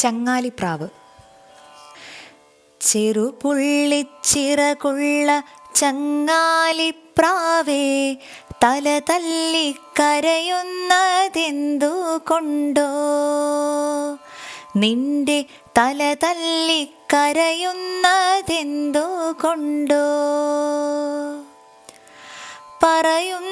ചങ്ങാലിപ്രാവ്. ചെറുപുള്ളിച്ചിറകുള്ള ചങ്ങാലിപ്രാവേ തല തല്ലി കരയുന്നതെന്തു കൊണ്ടോ നിന്റെ തല തല്ലി കരയുന്നതെന്തു കൊണ്ടോ പറയുന്നു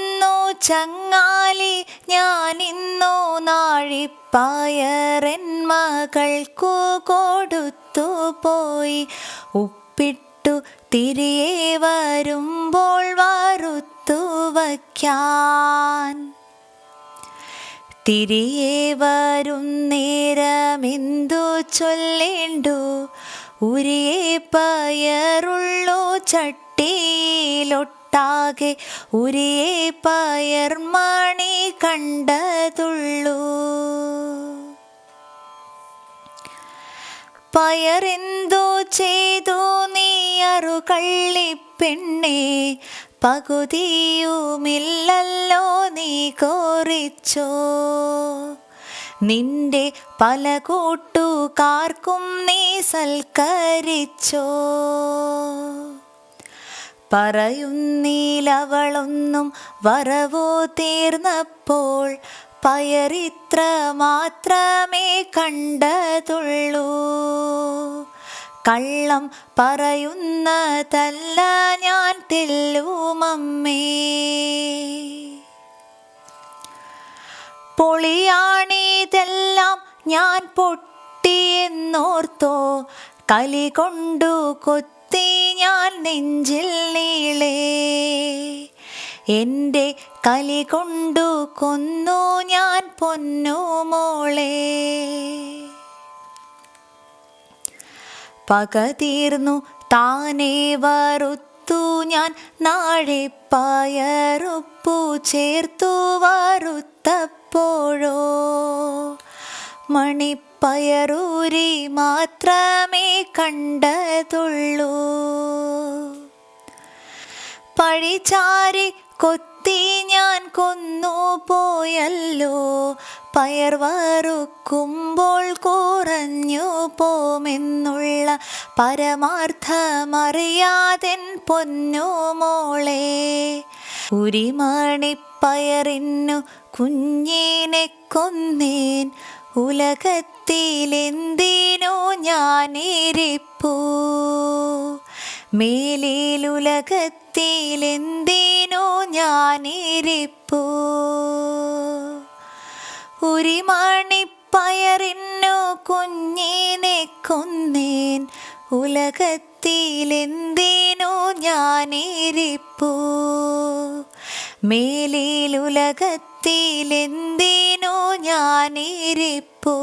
ചങ്ങാലി ഞാനിന്നോ നാഴിപ്പായറൻ മകൾക്കു കൊടുത്തു പോയി. ഉപ്പിട്ടു തിരികെ വരുമ്പോൾ വറുത്തു വയ്ക്കാൻ. തിരികെ വരും നേരമെന്തു ചൊല്ലേണ്ടു? ഉരിയെ പയറുള്ളു ചട്ടിയിലൊട്ടാകെ ഉരിയെ പയർ മണി കണ്ടതുള്ളൂ. പയറെന്തോ ചെയ്തു നീ അറുകള്ളിപ്പെണ്ണേ പകുതിയുമില്ലല്ലോ നീ കോറിച്ചോ. നിന്റെ പല കൂട്ടുകാർക്കും നീ സൽക്കരിച്ചോ. പറയുന്നീലവളൊന്നും വരവോ തീർന്നപ്പോൾ പയറിത്ര മാത്രമേ കണ്ടതുള്ളൂ. കള്ളം പറയുന്നതല്ല ഞാൻ തെല്ലുമമ്മേ. പൊളിയാണിതെല്ലാം ഞാൻ പൊട്ടിയെന്നോർത്തോ കലി കൊണ്ടു കൊത്തി ഞാൻ നെഞ്ചിൽ നീളേ. എന്റെ കലി കൊണ്ടു കൊന്നു ഞാൻ പൊന്നു മോളെ. പക തീർന്നു താനേ വറുത്തു ഞാൻ നാഴെ പയറുപ്പു ചേർത്തു വറുത്തപ്പോഴോ. മണിപ്പയറൂരി മാത്രമേ കണ്ടതുള്ളൂ. പഴിചാരി കൊത്തി ഞാൻ കൊന്നു പോയല്ലോ. പയർ വറുക്കുമ്പോൾ കുറഞ്ഞു പോമെന്നുള്ള പരമാർത്ഥമറിയാതെൻ പൊന്നു മോളെ. ഉരിമണിപ്പയറിന്നു കുഞ്ഞിനെ കൊന്നേൻ ഉലകത്തിലെന്തിനോ ഞാനിരിപ്പൂ? മേലിലുലകത്തിലെന്തിനോ ഞാനിരിപ്പൂ? ഉരിമണിപ്പയറിന്നു കുഞ്ഞിനെ കൊന്നേൻ ഉലകത്തിലെന്തിനോ ഞാനിരിപ്പൂ? മേലിലുലകത്തിലെന്തിനോ ഞാനിരിപ്പൂ.